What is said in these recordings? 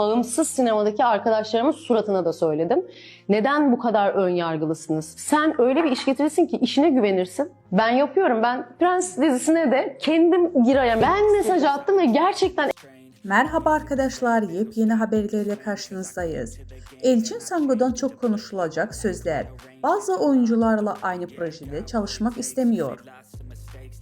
bağımsız sinemadaki arkadaşlarımın suratına da söyledim. Neden bu kadar ön yargılısınız? Sen öyle bir iş getirirsin ki işine güvenirsin. Ben yapıyorum. Ben Prens dizisine de kendim girayım. Ben mesaj attım ve gerçekten Merhaba arkadaşlar, yepyeni haberlerle karşınızdayız. Elçin Sango'dan çok konuşulacak sözler. Bazı oyuncularla aynı projede çalışmak istemiyor.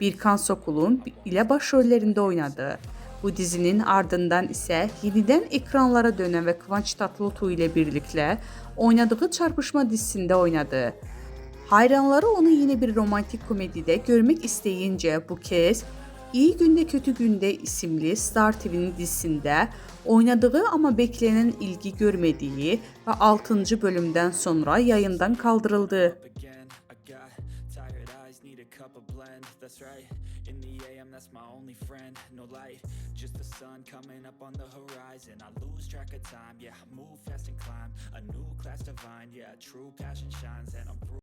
Birkan Sokul'un ile başrollerinde oynadı. Bu dizinin ardından ise yeniden ekranlara dönen ve Kıvanç Tatlıtuğ ile birlikte oynadığı Çarpışma dizisinde oynadı. Hayranları onu yine bir romantik komedide görmek isteyince bu kez İyi Günde Kötü Günde isimli Star TV'nin dizisinde oynadığı ama beklenen ilgi görmediği ve 6. bölümden sonra yayından kaldırıldı. Need a cup of blend. That's right. In the AM, that's my only friend. No light, just the sun coming up on the horizon. I lose track of time, yeah. Move fast and climb a new class divine, yeah. True passion shines, and I'm.